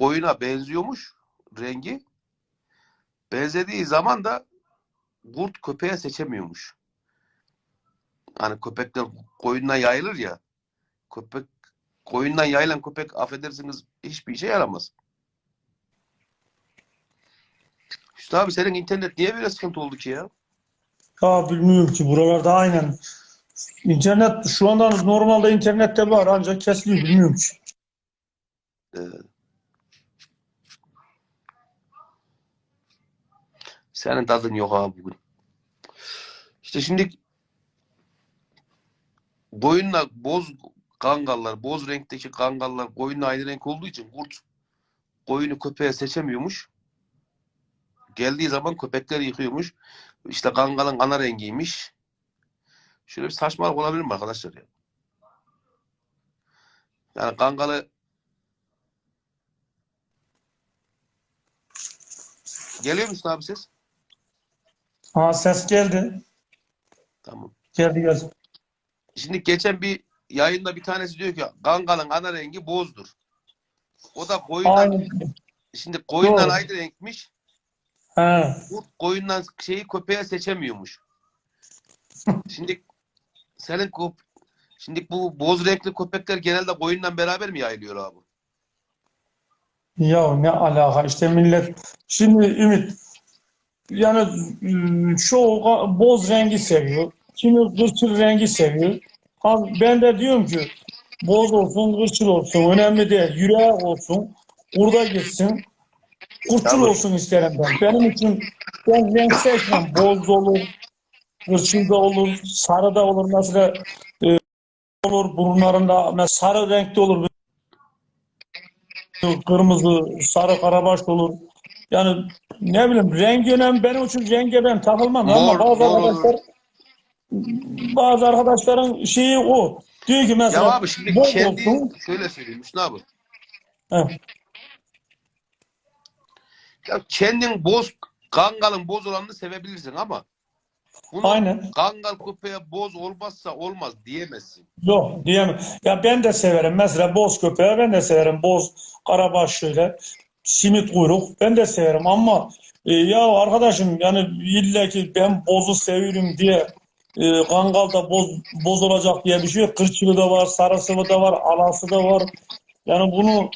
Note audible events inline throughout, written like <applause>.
koyuna benziyormuş rengi. Benzediği zaman da kurt köpeğe seçemiyormuş. Hani köpekler koyundan yayılır ya. Köpek koyundan yayılan köpek affedersiniz hiçbir işe yaramaz. Hüsnü abi senin internet niye böyle sıkıntı oldu ki ya? Ya bilmiyorum ki buralarda aynen. İnternet şu anda normalde internette var ancak kesiliyor bilmiyorum ki. Ee, senin tadın yok abi bugün. İşte şimdi koyunla boz kangallar, boz renkteki kangallar koyunla aynı renk olduğu için kurt koyunu köpeğe seçemiyormuş. Geldiği zaman köpekler yıkıyormuş. İşte kangalın ana rengiymiş. Şöyle bir saçmalık olabilir mi arkadaşlar ya? Yani kangalı Geliyor musun abi ses? Ha ses geldi. Tamam. Geldi geldi. Şimdi geçen bir yayında bir tanesi diyor ki Kangal'ın ana rengi bozdur. O da koyundan Aynen. şimdi koyundan Doğru. aynı renkmiş. He. Kurt koyundan şeyi köpeğe seçemiyormuş. <laughs> Şimdi senin kop şimdi bu boz renkli köpekler genelde koyundan beraber mi yayılıyor abi? Ya ne alaka işte millet. Şimdi Ümit yani ıı, çoğu boz rengi seviyor. Kimi kırçıl rengi seviyor. Ben de diyorum ki boz olsun kırçıl olsun önemli değil. Yüreği olsun. Kurda gitsin. Kurtçul Tabii. olsun isterim ben. Benim için ben renk seçmem. Boz olur. Kırçıl da olur. Sarı da olur. Mesela e, olur. Burunlarında mesela sarı renkte olur. Kırmızı, sarı, karabaş olur. Yani ne bileyim renk önemli. Benim için renge ben takılmam ama Mor, bazı mor olur. arkadaşlar bazı arkadaşların şeyi o. Diyor ki Ya mesela abi şimdi boz kendi olsun. şöyle söyleyeyim Hüsnü abi. He, Ya kendin boz Kangal'ın boz olanını sevebilirsin ama bunu Aynen. Kangal köpeğe boz olmazsa olmaz diyemezsin. Yok diyemem. Ya ben de severim. Mesela boz köpeği ben de severim. Boz, karabaş şöyle. Simit kuyruk ben de severim ama e, ya arkadaşım yani illa ki ben bozu seviyorum diye e, kangalda boz, boz olacak diye bir şey yok. Kırçılı da var, sarısı da var, alası da var. Yani bunu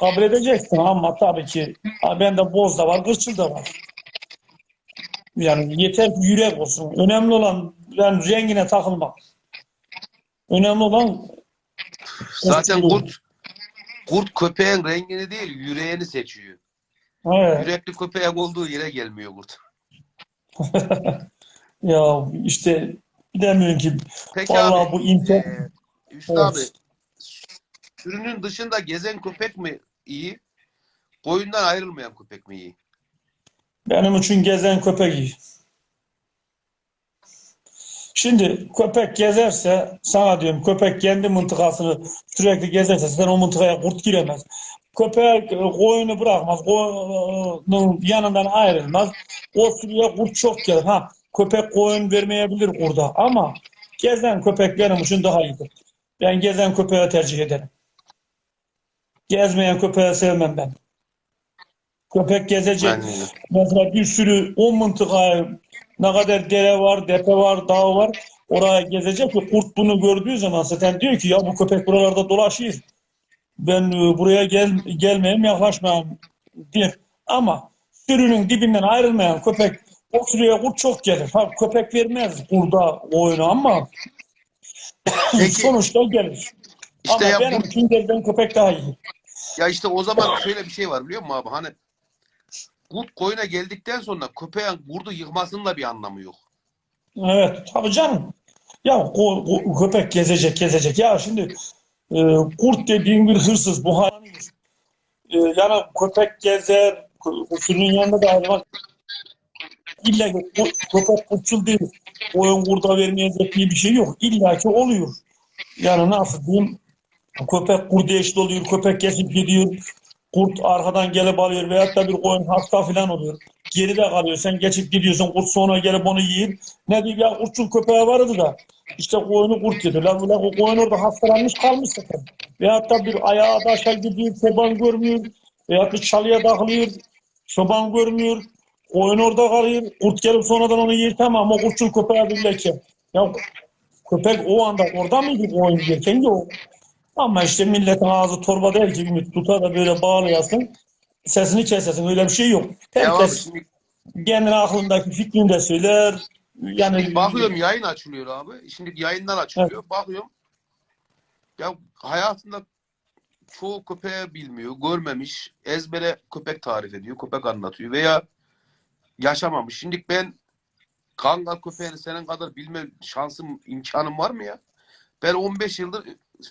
kabul edeceksin ama tabii ki ha, bende boz da var, kırçıl da var. Yani yeter ki yürek olsun. Önemli olan yani rengine takılmak. Önemli olan Zaten Kurt. Kurt köpeğin rengini değil yüreğini seçiyor. evet. Yürekli köpeğin olduğu yere gelmiyor kurt. <laughs> Ya işte demiyorum ki Peki vallahi abi bu internet e, Hüsnü Evet. abi sürünün dışında gezen köpek mi iyi? Koyundan ayrılmayan köpek mi iyi? benim için gezen köpek iyi. Şimdi köpek gezerse sana diyorum köpek kendi mıntıkasını sürekli gezerse sen o mıntıkaya kurt giremez. Köpek e, koyunu bırakmaz. Koyunun yanından ayrılmaz. O sürüye kurt çok gelir. Ha, köpek koyun vermeyebilir kurda ama gezen köpek benim için daha iyidir. Ben gezen köpeği tercih ederim. Gezmeyen köpeği sevmem ben. Köpek gezecek. Ben Mesela bir sürü o mıntıkaya ne kadar dere var, depe var, dağ var. Oraya gezecek ki kurt bunu gördüğü zaman zaten diyor ki ya bu köpek buralarda dolaşıyor. Ben e, buraya gel, gelmeyeyim, yaklaşmayayım diyor. Ama sürünün dibinden ayrılmayan köpek o sürüye kurt çok gelir. Ha, köpek vermez kurda oyunu ama <coughs> Peki. sonuçta gelir. işte ama ya, benim bu- köpek daha iyi. ya işte o zaman şöyle bir şey var biliyor musun abi? Hani kurt koyuna geldikten sonra köpeğin kurdu yıkmasının da bir anlamı yok. Evet, tabii canım. Ya ko- ko- köpek gezecek, gezecek. Ya şimdi e, kurt dediğin bir hırsız, bu hayvanı yer. E, yani köpek gezer, sürünün yanında da hayvan. İlla ki kö- köpek kurtçul değil. Oyun kurda vermeyecek diye bir şey yok. İlla ki oluyor. Yani nasıl diyeyim? Köpek kurdu eşit oluyor, köpek kesip gidiyor. Kurt arkadan gelip alıyor veyahut da bir koyun hasta falan oluyor. Geride kalıyor. Sen geçip gidiyorsun. Kurt sonra gelip onu yiyip ne diyeyim ya kurtçul köpeği vardı da işte koyunu kurt yedi. La, la, o koyun orada hastalanmış kalmış zaten. Veyahut da bir ayağı da aşağı gidiyor. Çoban görmüyor. Veyahut bir çalıya takılıyor. Çoban görmüyor. Koyun orada kalıyor. Kurt gelip sonradan onu yer tamam. O kurtçul köpeğe bir leke. Ya köpek o anda orada mıydı koyun yerken yok. Ama işte milletin ağzı torba der ki Ümit tutar da böyle bağlayasın. Sesini kesesin. Öyle bir şey yok. Herkes şimdi kendi aklındaki fikrini de söyler. Yani bakıyorum yayın açılıyor abi. Şimdi yayından açılıyor. Bakıyorum. Ya hayatında çoğu köpeği bilmiyor, görmemiş, ezbere köpek tarif ediyor, köpek anlatıyor veya yaşamamış. Şimdi ben kangal köpeğini senin kadar bilme şansım, imkanım var mı ya? Ben 15 yıldır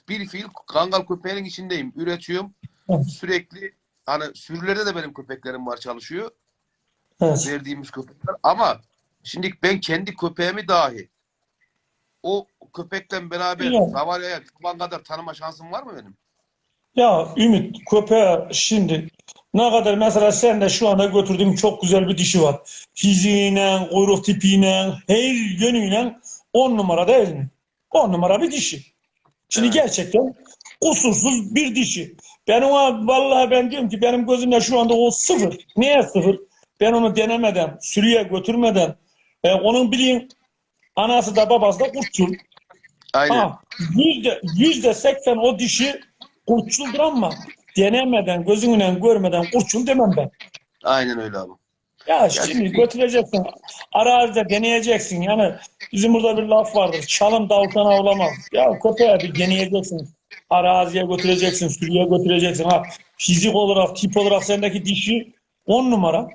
bir fiil kangal köpeğinin içindeyim. Üretiyorum. Evet. Sürekli hani sürülerde de benim köpeklerim var çalışıyor. evet. verdiğimiz köpekler. Ama şimdi ben kendi köpeğimi dahi o köpekle beraber Yok. Savarya'ya kadar tanıma şansım var mı benim? Ya Ümit köpeğe şimdi ne kadar mesela sen de şu anda götürdüğüm çok güzel bir dişi var. Fiziğiyle, kuyruk tipiyle, her yönüyle on numara değil mi? On numara bir dişi. Şimdi Evet. gerçekten kusursuz bir dişi. Ben ona vallahi ben diyorum ki benim gözümde şu anda o sıfır. Niye sıfır? Ben onu denemeden, sürüye götürmeden, e, onun bileyim anası da babası da kurtçul. Aynen. Ha, yüzde, yüzde seksen o dişi kurtçuldur ama denemeden, gözünle görmeden kurtçul demem ben. Aynen öyle abi. Ya şimdi götüreceksin, arazide deneyeceksin. Yani bizim burada bir laf vardır, çalım davultan avlamaz. Ya köpeğe bir deneyeceksin. Araziye götüreceksin, sürüye götüreceksin. Ha, fizik olarak, tip olarak sendeki dişi on numara.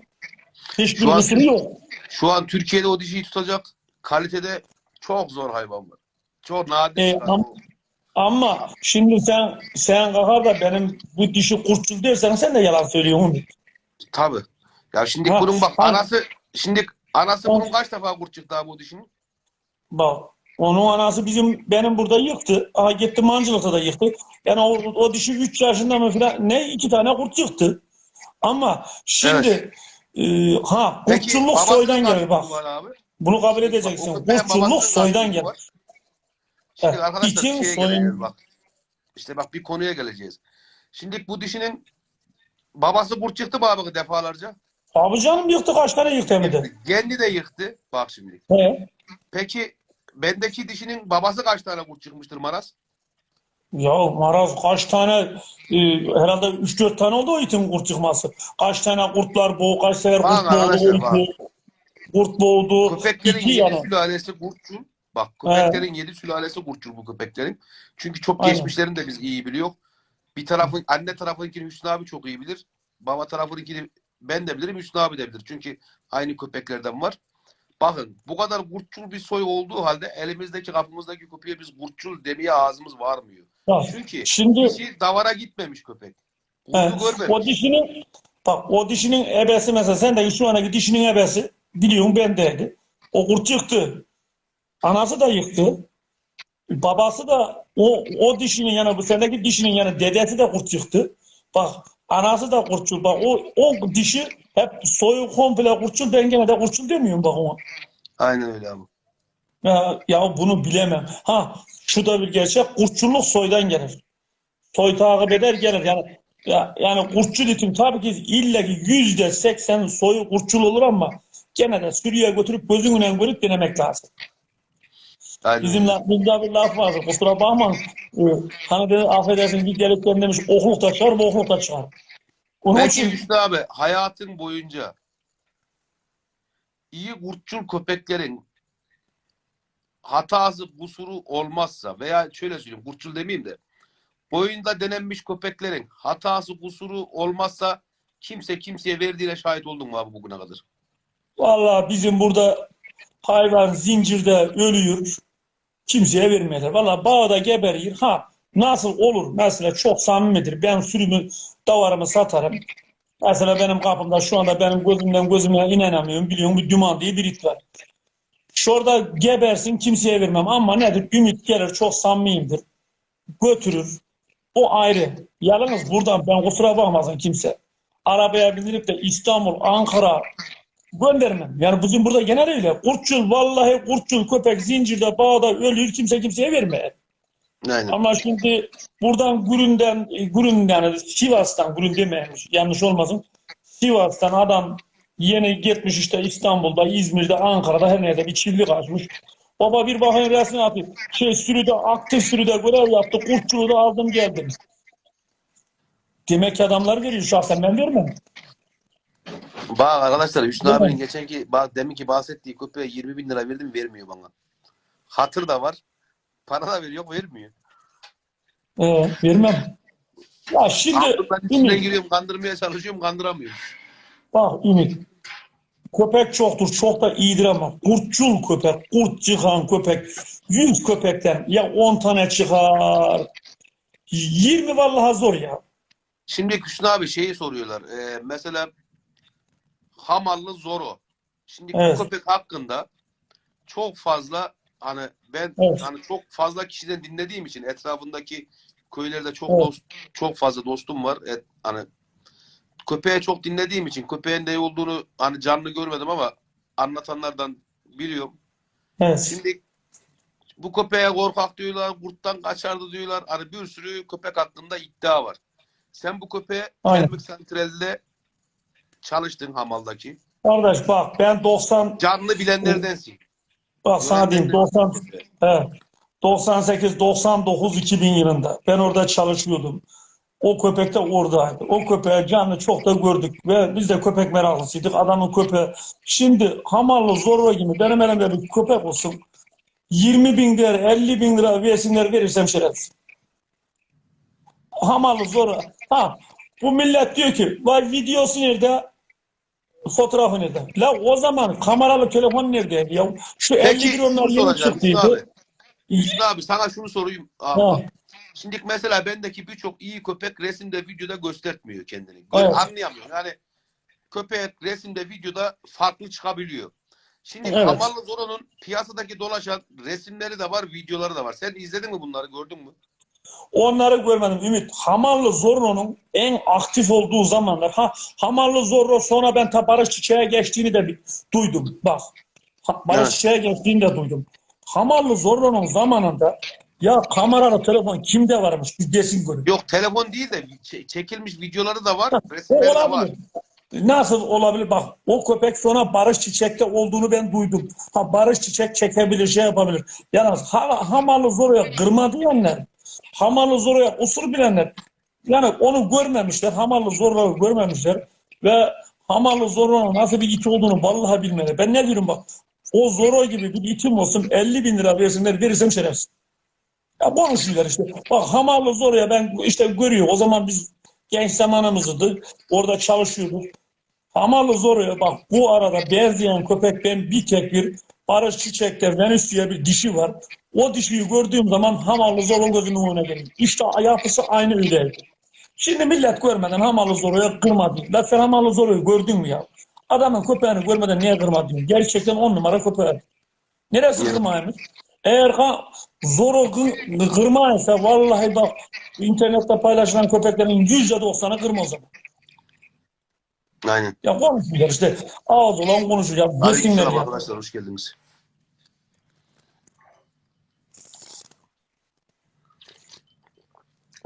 Hiçbir kusuru yok. Şu an Türkiye'de o dişiyi tutacak kalitede çok zor hayvan var. Çok nadir. E, çıkar am-. Ama şimdi sen sen kalkar da benim bu dişi kurtçul dersen sen de yalan söylüyorsun. Tabii. Ya şimdi Ha, bunun bak anası şimdi anası Ha. bunun kaç defa kurt çıktı abi o dişinin? Bak onun anası bizim benim burada yıktı. Aha gitti mancılıkta da yıktı. Yani o, o dişi 3 yaşında mı falan ne iki tane kurt yıktı. Ama şimdi e, ha babasının soydan gelir bak. Bunu kabul Bak, edeceksin. kaç soydan gelir. Şimdi Evet, arkadaşlar için şeye soyun- bak. İşte bak bir konuya geleceğiz. Şimdi bu dişinin babası kurt çıktı mı abi defalarca? Abi canım yıktı kaç tane yıktı hem de. Kendi de yıktı. Bak şimdi. He. Peki bendeki dişinin babası kaç tane kurt çıkmıştır Maras? Ya Maraz kaç tane e, herhalde 3-4 tane oldu o itin kurt çıkması. Kaç tane kurtlar boğ, kaç sefer Bak kurt boğdu, bak. iti. Kurt boğdu. Köpeklerin yedi sülalesi kurtçul. Bak köpeklerin yedi sülalesi kurtçul bu köpeklerin. Çünkü çok Aynen. geçmişlerini de biz iyi biliyor. Bir tarafın anne tarafınkini Hüsnü abi çok iyi bilir. Baba tarafınkini ben de bilirim Hüsnü abi de bilir. Çünkü aynı köpeklerden var. Bakın bu kadar kurtçul bir soy olduğu halde elimizdeki kapımızdaki köpeğe biz kurtçul demeye ağzımız varmıyor. Bak, Çünkü şimdi dişi davara gitmemiş köpek. he, görmemiş. o dişinin bak o dişinin ebesi mesela sen de şu andaki dişinin ebesi biliyorsun bendeydi. O kurt çıktı. Anası da yıktı. Babası da o o dişinin yani bu sendeki dişinin yani dedesi de kurt çıktı. Bak anası da kurtçul. Bak o o dişi hep soyu komple kurtçul ben gene de kurtçul demiyorum bak ona. Aynen öyle abi. Ya, ya bunu bilemem. Ha şu da bir gerçek. Kurtçulluk soydan gelir. Soy takip eder gelir. Yani ya, yani kurtçul itim tabii ki illa ki yüzde seksen soyu kurtçul olur ama gene de sürüye götürüp gözünle görüp denemek lazım. Aynen Bizim öyle. la- bizde bir laf vardır. Kusura bakma. Ee, hani dedi affedersin bir gelip ben demiş okluk da çıkar, bokluk da çıkar. Onun için Hüsnü abi hayatın boyunca iyi kurtçul köpeklerin hatası kusuru olmazsa veya şöyle söyleyeyim kurtçul demeyeyim de boyunda denenmiş köpeklerin hatası kusuru olmazsa kimse kimseye verdiğine şahit oldun mu abi bugüne kadar? Vallahi bizim burada hayvan zincirde ölüyor. Kimseye vermiyorlar. Vallahi bağda geberiyor. Ha nasıl olur? Mesela çok samimidir. Ben sürümü davarımı satarım. Mesela benim kapımda şu anda benim gözümden gözüme inanamıyorum. Biliyorum bir Duman diye bir it var. Şurada gebersin kimseye vermem ama nedir? Ümit gelir çok samimiyimdir. Götürür. O ayrı. Yalnız buradan ben kusura bakmasın kimse. Arabaya bindirip de İstanbul, Ankara, göndermem. Yani bizim burada genel öyle. Kurtçul vallahi kurtçul köpek zincirde bağda ölüyor kimse kimseye vermeye. Aynen. Ama şimdi buradan Gürün'den, Gürün yani Sivas'tan, Gürün demeyeyim yanlış olmasın. Sivas'tan adam yeni gitmiş işte İstanbul'da, İzmir'de, Ankara'da her nerede bir çiftlik açmış. Baba bir bakayım resmini atayım. Şey sürüde, aktif sürüde görev yaptı. Kurtçuluğu da aldım geldim. Demek ki adamlar veriyor şahsen ben vermem. Bak arkadaşlar Hüsnü Değil mi? abinin geçenki bak deminki bahsettiği köpeğe 20 bin lira verdim vermiyor bana. Hatır da var. Para da veriyor vermiyor. Ee, vermem. Ya şimdi Aklımdan içine Ümit, giriyorum kandırmaya çalışıyorum kandıramıyorum. bak Ümit. Köpek çoktur, çok da iyidir ama kurtçul köpek, kurt çıkan köpek, 100 köpekten ya 10 tane çıkar, 20 vallahi zor ya. Şimdi Hüsnü abi şeyi soruyorlar. Ee, mesela Hamallı Zoro. Şimdi Evet. bu köpek hakkında çok fazla hani ben Evet. hani çok fazla kişiden dinlediğim için etrafındaki köylerde çok Evet. dost çok fazla dostum var. Et, hani köpeğe çok dinlediğim için köpeğin ne olduğunu hani canlı görmedim ama anlatanlardan biliyorum. Evet. Şimdi bu köpeğe korkak diyorlar, kurttan kaçardı diyorlar. Hani bir sürü köpek hakkında iddia var. Sen bu köpeğe Aynen. termik santralde çalıştın Hamal'daki. Kardeş bak ben 90, Canlı bilenlerdensin. bak sana diyeyim 90, evet, 98, 99, 2000 yılında ben orada çalışıyordum. O köpek de oradaydı. O köpeği canlı çok da gördük ve biz de köpek meraklısıydık. Adamın köpeği. Şimdi Hamallı Zorba gibi benim elimde bir köpek olsun. 20 bin lira, 50 bin lira versinler verirsem şerefsiz. Hamallı Zorba. Ha, bu millet diyor ki vay videosu nerede? Fotoğrafı nerede? La o zaman kameralı telefon neredeydi ya? Şu 50 Peki milyonlar şunu yeni soracağım Hüsnü abi. çıktıydı. Hüsnü abi sana şunu sorayım. Abi. Ha. Şimdi mesela bendeki birçok iyi köpek resimde videoda göstermiyor kendini. Gör- Evet. Anlayamıyorum. Yani köpek resimde videoda farklı çıkabiliyor. Şimdi Evet. Hamallı Zoro'nun piyasadaki dolaşan resimleri de var, videoları da var. Sen izledin mi bunları, gördün mü? Onları görmedim Ümit. Hamallı Zorro'nun en aktif olduğu zamanlar. Ha, Hamallı Zorro sonra ben ta Barış Çiçek'e geçtiğini de duydum. Bak. Ha, Barış Evet. Çiçek'e geçtiğini de duydum. Hamallı Zorro'nun zamanında ya kameralı telefon kimde varmış bir desin görün. Yok telefon değil de çekilmiş videoları da var, resimleri de var. Nasıl olabilir? Bak o köpek sonra Barış Çiçek'te olduğunu ben duydum. Ha Barış Çiçek çekebilir, şey yapabilir. Yalnız ha, Hamallı Zorro'ya kırma diyenler, Hamallı Zorro'ya usul bilenler, yani onu görmemişler, Hamallı Zorro'yu görmemişler ve Hamallı Zorro'nun nasıl bir it olduğunu vallahi bilmedi. Ben ne diyorum bak, o Zorro gibi bir itim olsun 50 bin lira versinler, verirsem şerefsiz. Ya konuşuyorlar işte. Bak Hamallı Zorro'ya ben işte görüyor. O zaman biz genç zamanımızdı. Orada çalışıyorduk. Hamallı Zorro'ya bak bu arada benzeyen köpek ben bir tek bir Barış Çiçek'te Venüs diye bir dişi var. O dişiyi gördüğüm zaman Hamallı Zorro'nun gözümün önüne. İşte yapısı aynı öyleydi. Şimdi millet görmeden Hamallı Zorro'ya kırma diyor. La sen Hamallı Zorro'yu gördün mü ya? Adamın köpeğini görmeden niye kırma diyorsun? Gerçekten on numara köpeği. Neresi kırmaymış? Eğer Zorro kı- kırmaysa vallahi bak internette paylaşılan köpeklerin yüzde doksanı kırma o zaman. Aynen. Ya konuşuyorlar işte. Ağız olan desinler Aleykümselam arkadaşlar, hoş geldiniz.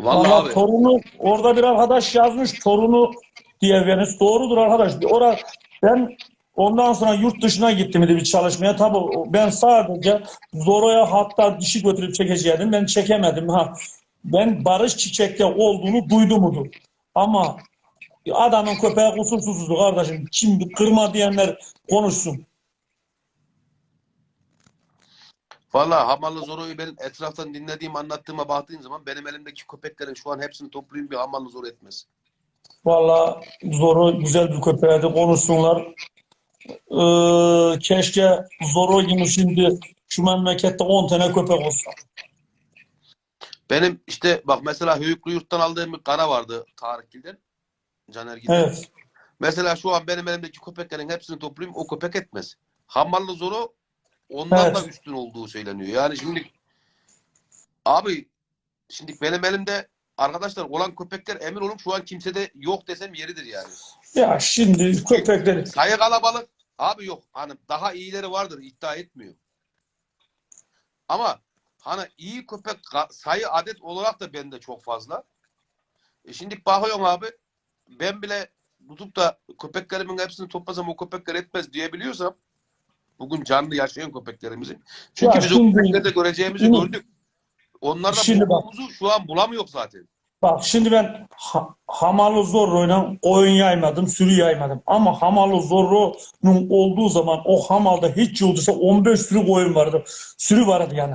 Vallahi Valla abi. torunu orada bir arkadaş yazmış torunu diye Venüs. Doğrudur arkadaş. Orada ben ondan sonra yurt dışına gittim bir çalışmaya. Tabii ben sadece Zoro'ya hatta dişi götürüp çekeceğim. Ben çekemedim. Ha. Ben Barış Çiçek'te olduğunu duydumudur. Ama adamın köpeği kusursuzdu kardeşim. Şimdi kırma diyenler konuşsun. Vallahi Hamallı Zoro'yu ben etraftan dinlediğim, anlattığıma baktığım zaman benim elimdeki köpeklerin şu an hepsini toplayayım bir Hamallı Zoro etmez. Valla Zoro güzel bir köpeğiydi. Konuşsunlar. Ee, keşke Zoro gibi şimdi şu memlekette 10 tane köpek olsa. Benim işte bak mesela Höyüklü Yurt'tan aldığım bir kara vardı Tarık Gil'den. Caner Gil'den. Evet. Mesela şu an benim elimdeki köpeklerin hepsini toplayayım o köpek etmez. Hamallı Zoro ondan Evet. da üstün olduğu söyleniyor. Yani şimdi abi şimdi benim elimde arkadaşlar olan köpekler emin olun şu an kimsede yok desem yeridir yani. Ya şimdi köpekleri Sayı kalabalık abi yok. Hani daha iyileri vardır iddia etmiyor. Ama Hani iyi köpek sayı adet olarak da bende çok fazla. E şimdi bakıyorum abi ben bile tutup da köpeklerimin hepsini toplasam o köpekler etmez diyebiliyorsam bugün canlı yaşayan köpeklerimizi. Çünkü Ya biz o şimdi- köpeklerde göreceğimizi şimdi- gördük. Onlarda Şimdi bak. şu an bulamıyor zaten. Bak şimdi ben ha, Hamalı Zorro'yla oyun yaymadım, sürü yaymadım. Ama Hamalı Zorro'nun olduğu zaman o Hamal'da hiç yıldızsa 15 sürü koyun vardı. Sürü vardı yani.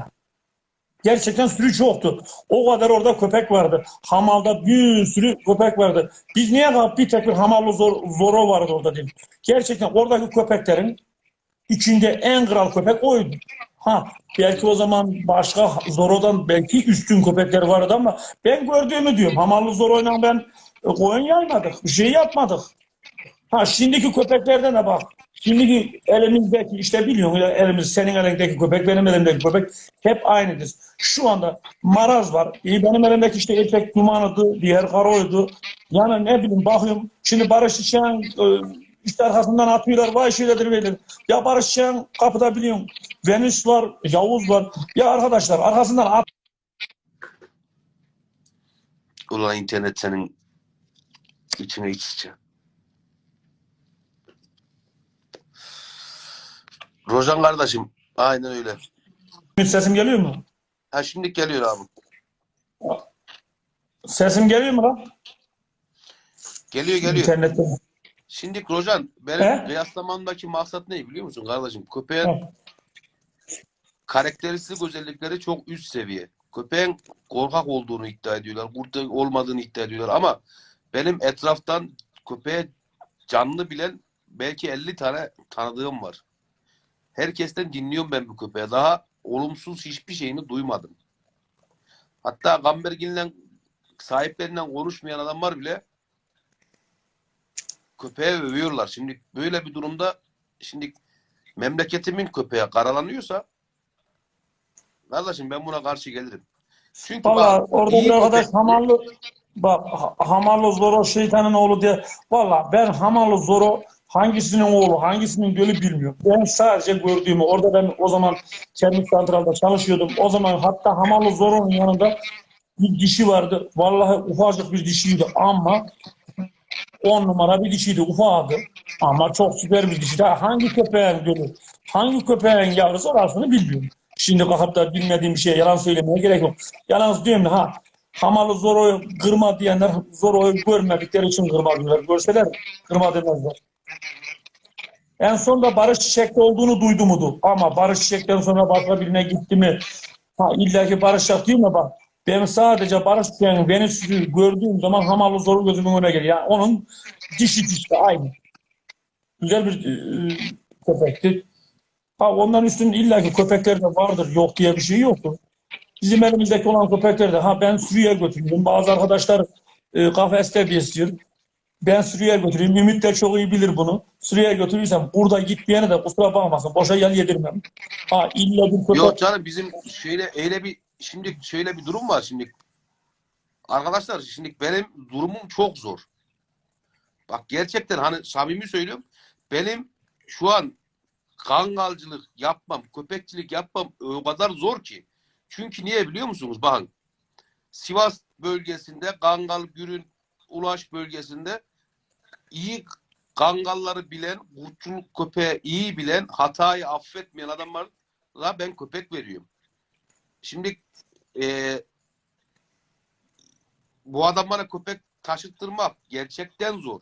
Gerçekten sürü çoktu. O kadar orada köpek vardı. Hamal'da bir sürü köpek vardı. Biz niye bir tek bir Hamalı Zor, Zorro vardı orada dedim. Gerçekten oradaki köpeklerin içinde en kral köpek oydu. Ha belki o zaman başka Zoro'dan belki üstün köpekler vardı ama ben gördüğümü diyorum. Hamallı Zoro'yla ben e, koyun yaymadık. Bir şey yapmadık. Ha şimdiki köpeklerden de bak. Şimdiki elimizdeki işte biliyorsun ya elimiz senin elindeki köpek benim elimdeki köpek hep aynıdır. Şu anda maraz var. E, benim elimdeki işte erkek dumanıydı, diğer karoydu. Yani ne bileyim bakıyorum şimdi Barış İşen e, işte arkasından atıyorlar vay şöyledir böyledir. Ya Barış İşen kapıda biliyorsun. Venüs var, Yavuz var. Ya arkadaşlar arkasından at Ulan internet senin içine iç içe. Rojan kardeşim aynen öyle. sesim geliyor mu? Ha şimdi geliyor abi. Sesim geliyor mu lan? Geliyor geliyor. İnternette. Şimdi Rojan benim He? kıyaslamamdaki maksat ne biliyor musun kardeşim? Köpeğin He. karakteristik özellikleri çok üst seviye. Köpeğin korkak olduğunu iddia ediyorlar. Kurt olmadığını iddia ediyorlar ama benim etraftan köpeğe canlı bilen belki 50 tane tanıdığım var. Herkesten dinliyorum ben bu köpeğe. Daha olumsuz hiçbir şeyini duymadım. Hatta Gambergin'le sahiplerinden konuşmayan adamlar bile köpeğe övüyorlar. Şimdi böyle bir durumda şimdi memleketimin köpeğe karalanıyorsa kardeşim ben buna karşı gelirim. Çünkü Valla orada bir arkadaş köpek- Hamallı bak Ha- Hamallı Zoro şeytanın oğlu diye. Valla ben Hamallı Zoro hangisinin oğlu hangisinin gölü bilmiyorum. Ben sadece gördüğümü orada ben o zaman kendi santralda çalışıyordum. O zaman hatta Hamallı Zoro'nun yanında bir dişi vardı. Vallahi ufacık bir dişiydi ama on numara bir dişiydi ufaktı. Ama çok süper bir. Ha, Hangi köpeğin gölü, hangi köpeğin yavrusu orasını bilmiyorum. Şimdi kalkıp da bilmediğim bir şeye yalan söylemeye gerek yok. Yalan diyorum ha Hamalı Zoro'yu kırma diyenler Zoro'yu görmedikleri için kırma diyorlar. Görseler kırma demezler. En son da Barış Çiçek'te olduğunu duydumudu. Ama Barış Çiçek'ten sonra başka birine gitti mi? Ha, illa ki Barış Çiçek değil mi bak? Ben sadece Barış Çiçek'in Venüs'ü gördüğüm zaman Hamalı Zoro gözümün önüne geliyor. Yani onun dişi işte aynı. Güzel bir e, köpekti. Ha onların üstünde illaki köpekler de vardır. Yok diye bir şey yoktur. Bizim elimizdeki olan köpekler de ha ben sürüye götürüyorum. Bazı arkadaşlar e, kafeste besliyor. Ben sürüye götüreyim. Ümit de çok iyi bilir bunu. Sürüye götürürsem burada gitmeyene de kusura bakmasın. Boşa yel yedirmem. Ha illa bir köpek. Yok canım bizim şöyle öyle bir şimdi şöyle bir durum var şimdi. Arkadaşlar şimdi benim durumum çok zor. Bak gerçekten hani samimi söylüyorum. Benim şu an kangalcılık yapmam, köpekçilik yapmam o kadar zor ki. Çünkü niye biliyor musunuz? Bakın. Sivas bölgesinde Kangal, Gürün, Ulaş bölgesinde iyi kangalları bilen, kurtçuluk köpeği iyi bilen, hatayı affetmeyen adamlarla ben köpek veriyorum. Şimdi eee, bu adam bana köpek taşıttırmak gerçekten zor.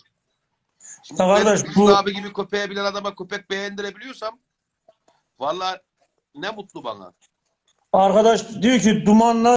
Şimdi ben kardeş, bu- abi gibi köpeğe bilen adama köpek beğendirebiliyorsam vallahi ne mutlu bana. Arkadaş diyor ki dumanla